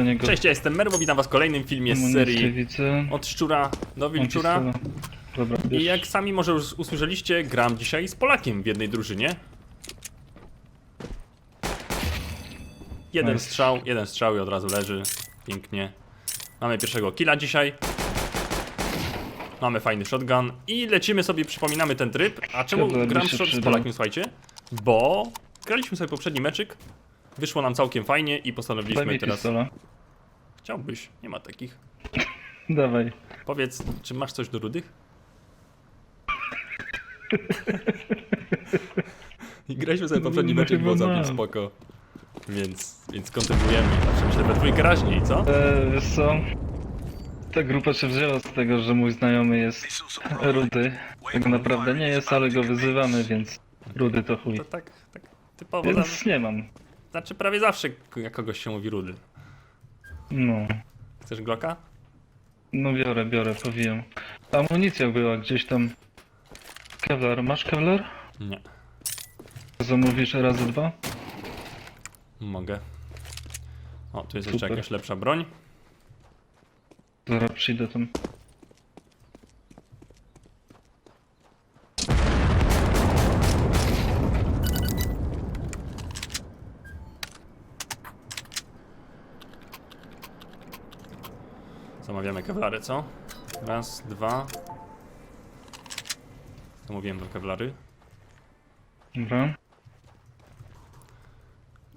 niego Cześć, ja jestem Merwo, witam was w kolejnym filmie z serii. Od szczura do wilczura. Dobra, I jak sami może już usłyszeliście, gram dzisiaj z Polakiem w jednej drużynie. Jeden Nice. strzał, jeden strzał i od razu leży. Pięknie. Mamy pierwszego killa dzisiaj. Mamy fajny shotgun i lecimy sobie, przypominamy ten tryb. A czemu Dobra, gram z. Polakiem, słuchajcie? Bo graliśmy sobie poprzedni meczyk. Wyszło nam całkiem fajnie i Daj postanowiliśmy mi teraz... pistola. Chciałbyś, nie ma takich. Dawaj. Powiedz, czy masz coś do rudych? I graliśmy sobie poprzedni No meczek, było całkiem spoko. Więc, więc kontynuujemy. Zawsze myślę, we trójkę raźniej, co? E, wiesz co? Ta grupa się wzięła z tego, że mój znajomy jest rudy. Tak naprawdę nie jest, ale go wyzywamy, więc rudy to chuj. To tak, tak typowo. Tam, Więc nie mam. Znaczy prawie zawsze jak kogoś się mówi rudy. No. Chcesz Glocka? No biorę, biorę, powijam. Amunicja była gdzieś tam. Kevlar, masz Kevlar? Nie. Zamówisz razy dwa? Mogę. O, tu jest jeszcze Super. jakaś lepsza broń. Zaraz przyjdę tam. Zamawiamy kewlary, co? Raz, dwa. Zamówiłem dwa kewlary. Dobra.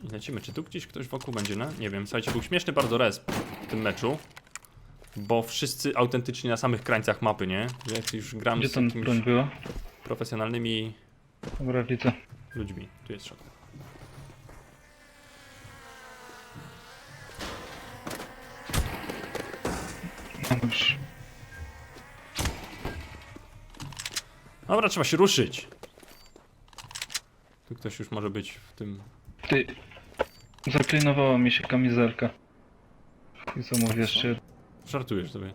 I lecimy. Czy tu gdzieś ktoś wokół będzie, no? Nie wiem. Słuchajcie, był śmieszny bardzo resp w tym meczu. Bo wszyscy autentycznie na samych krańcach mapy, nie? Że Jak już gram Gdzie z tam jakimiś broń była? profesjonalnymi Dobra, widzę. ludźmi. Tu jest shot. Już. Dobra, trzeba się ruszyć. Tu ktoś już może być w tym... Ty. Zaklinowała mi się kamizelka. I zamówię jeszcze. jedną. Żartujesz sobie.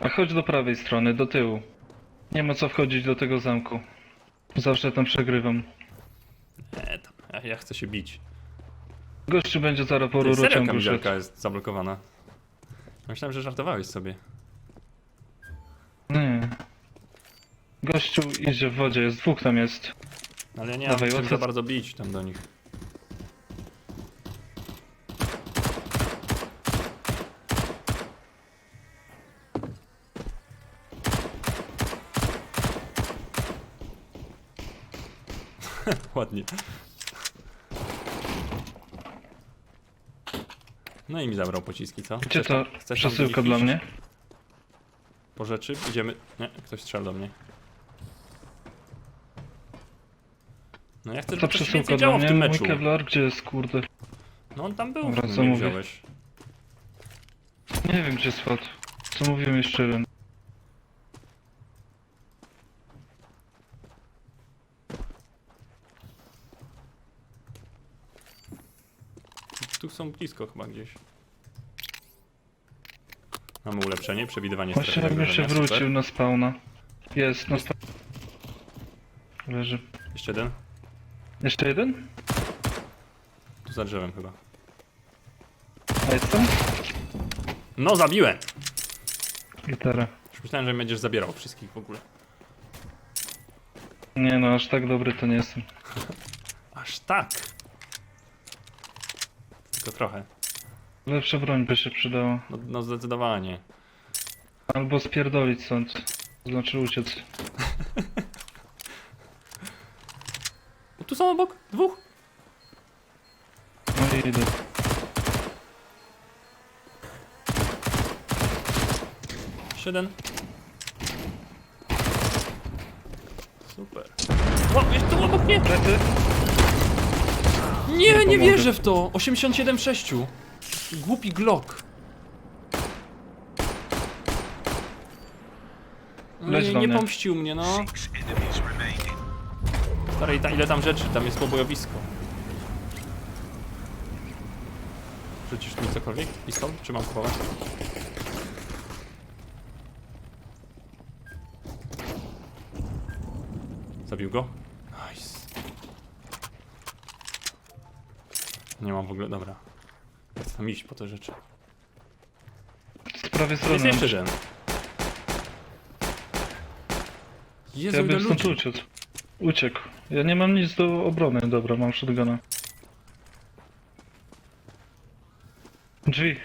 A chodź do prawej strony, do tyłu. Nie ma co wchodzić do tego zamku. Zawsze tam przegrywam. E, tam. Ja, ja chcę się bić. Gościu będzie zaraz po Ty, Serio rurociągu szedł. kamizelka jest zablokowana. Myślałem, że żartowałeś sobie. Nie. Gościu idzie w wodzie, jest dwóch tam jest. Ale ja nie Dawaj, mam czym za bardzo bić tam do nich. Ładnie. No i mi zabrał pociski, co? Gdzie Chcesz to chcesz tam przesyłka dla mnie? Po rzeczy idziemy. Nie, ktoś strzela do mnie. No ja chcę, To żeby coś przesyłka więcej dla działo w mnie, tym mój meczu. Kevlar, gdzie jest kurde? No on tam był, Dobra, co sumie mówię? wziąłeś. Nie wiem gdzie spadł. Co mówiłem jeszcze jeden? Tu są blisko chyba gdzieś. Mamy ulepszenie, przewidywanie Właśnie strefy super. wrócił na spawna. Jest, na spawna. Leży. Jeszcze jeden? Jeszcze jeden? Tu za drzewem chyba. A jest tam? No zabiłem! Gitara. Już myślałem, że będziesz zabierał wszystkich w ogóle. Nie no, aż tak dobry to nie jestem. Aż tak! Tylko trochę. Lepsza broń by się przydała. No, no zdecydowanie. Albo spierdolić stąd. Znaczy uciec. O, tu są obok? Dwóch? No i idę. Siedem. Super. O, jest tu obok mnie! Nie, Nie wierzę w to! 87,6. Głupi Glock. No Leć nie, do nie mnie. pomścił mnie, no. Stary, ta, ile tam rzeczy? Tam jest pobojowisko. Rzucisz mi cokolwiek? Pistol? Czy mam kupować? Zabił go? Nie mam w ogóle, dobra. Tam iść po te rzeczy. Z prawej strony. Jest jeszcze jeden. Jezu, Ja ile bym stąd ludzi. uciekł. Uciekł. Ja nie mam nic do obrony. Dobra, mam shotguna. Drzwi.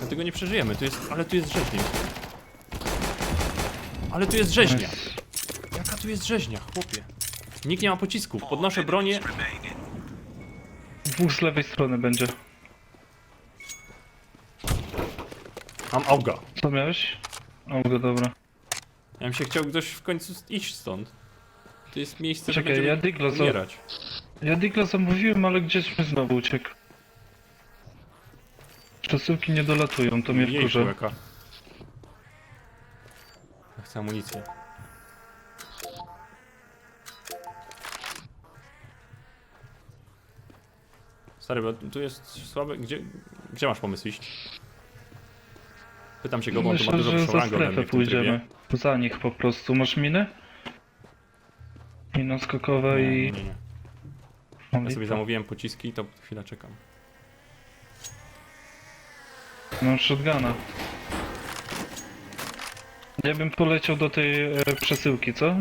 My tego nie przeżyjemy, tu jest, ale tu jest rzeźnia. Ale tu jest rzeźnia. Jaka tu jest rzeźnia, chłopie? Nikt nie ma pocisków. Podnoszę bronię. Dwóch z lewej strony będzie. Mam auga. Co miałeś? O, dobra. Ja bym się chciał ktoś w końcu iść stąd. To jest miejsce, Czekaj, będziemy ja Digla za- umierać. Ja Digla zamówiłem, ale gdzieś mi znowu uciekł. Przesyłki nie dolatują, to mnie Jej wkurza. człowieka. Ja chcę amunicję. Stary, bo tu jest słabe. Gdzie, gdzie masz pomysł iść? Pytam się go, bo on tu ma Myślę, dużo że za ode strefę mnie w tym pójdziemy. trybie. Za nich po prostu. Masz minę? Mina skokowa Nie, i... nie, nie. Ja sobie zamówiłem pociski, to chwilę czekam. Mam shotguna. Ja bym poleciał do tej e, przesyłki, co?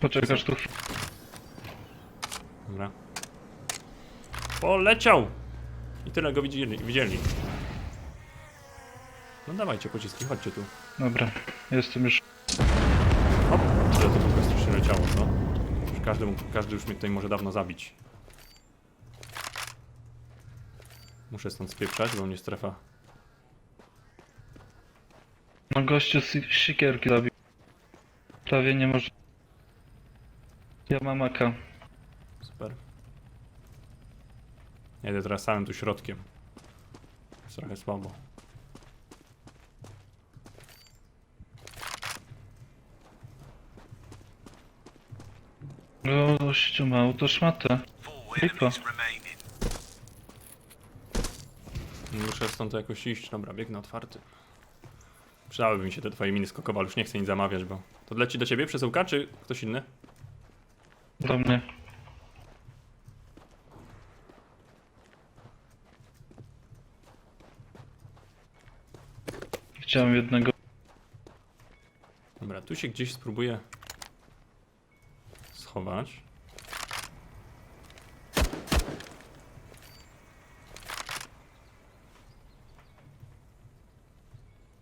Poczekasz tu. Dobra. Poleciał! I tyle go widzieli. widzieli. No dawajcie pociski, chodźcie tu. Dobra, jestem już. Hop! Ale to tylko strasznie leciało, no. Już każdy, mógł, każdy już mnie tutaj może dawno zabić. Muszę stąd spieprzać, bo mnie strefa... No gościu z sikierki zabił. Prawie nie może. Ja mam AK. Super. Jedę teraz samym tu środkiem. Jest trochę słabo. Gościu ma autoszmatę. Lipa. Muszę stąd jakoś iść. Dobra, biegnę otwarty. Przydałyby mi się te twoje miny skokowe, ale już nie chcę nic zamawiać, bo... To leci do ciebie przesyłka, czy ktoś inny? Do mnie. Chciałem jednego. Dobra, tu się gdzieś spróbuję... schować.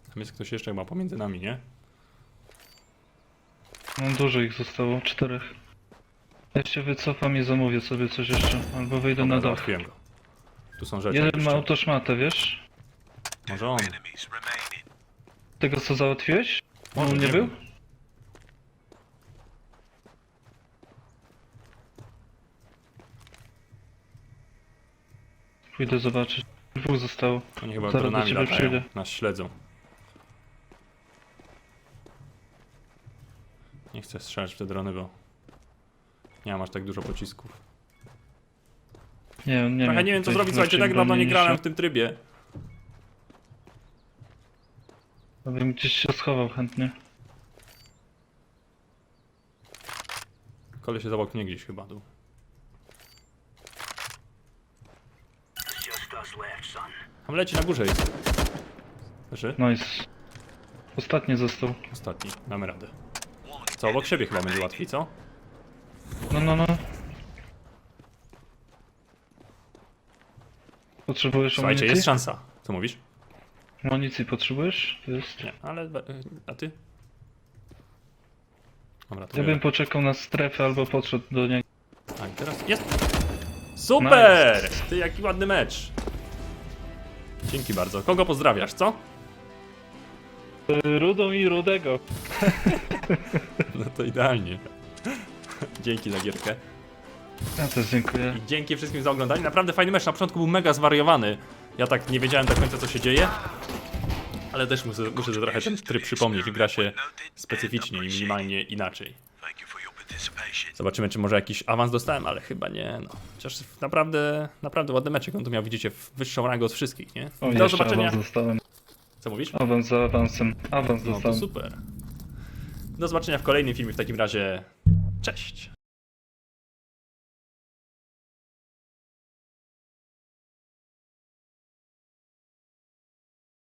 Tam jest ktoś jeszcze chyba pomiędzy nami, nie? Mam dużo ich zostało, czterech. Ja się wycofam i zamówię sobie coś jeszcze. Albo wejdę Dobra, na dach. załatwiłem go. Tu są rzeczy. Jeden ma jeszcze. autoszmatę, wiesz? Może on. Tego co załatwiłeś? Może, On nie nie był? wiem. Pójdę zobaczyć. Dwóch zostało. Oni chyba Zaraz do dronami ciebie latają. przyjdę. Nas śledzą. Nie chcę strzelać w te drony, bo nie mam aż tak dużo pocisków. Nie, nie Trochę miał nie wiem co tutaj zrobić, słuchajcie, tak dawno nie grałem w tym trybie. Ja bym gdzieś się schował chętnie. Koleś jest obok mnie gdzieś chyba tu. Tam leci na górze jest. Leży? Nice. Ostatni został. Ostatni. Damy radę. Co, obok siebie chyba będzie łatwiej, co? No, no, no. Potrzebujesz Słuchajcie, amunicji? jest szansa. Co mówisz? Amunicji potrzebujesz? Jest. Nie, ale... A ty? Dobra, to Ja bym poczekał na strefę albo podszedł do niego. A i teraz jest. Super! Ty jaki ładny mecz. Dzięki bardzo. Kogo pozdrawiasz, co? Rudą i rudego. No to idealnie. Dzięki za gierkę. Ja też dziękuję. I dzięki wszystkim za oglądanie. Naprawdę fajny mecz. Na początku był mega zwariowany. Ja tak nie wiedziałem do końca co się dzieje. Ale też muszę, muszę trochę ten tryb przypomnieć. Gra się specyficznie i minimalnie inaczej. Zobaczymy, czy może jakiś awans dostałem, ale chyba nie. No. Chociaż naprawdę, naprawdę ładny meczek. On tu miał, widzicie, wyższą rangę od wszystkich, nie? O, Do zobaczenia. awans dostałem. Co mówisz? Awans za awansem. Awans No to dostałem. super. Do zobaczenia w kolejnym filmie w takim razie. Cześć!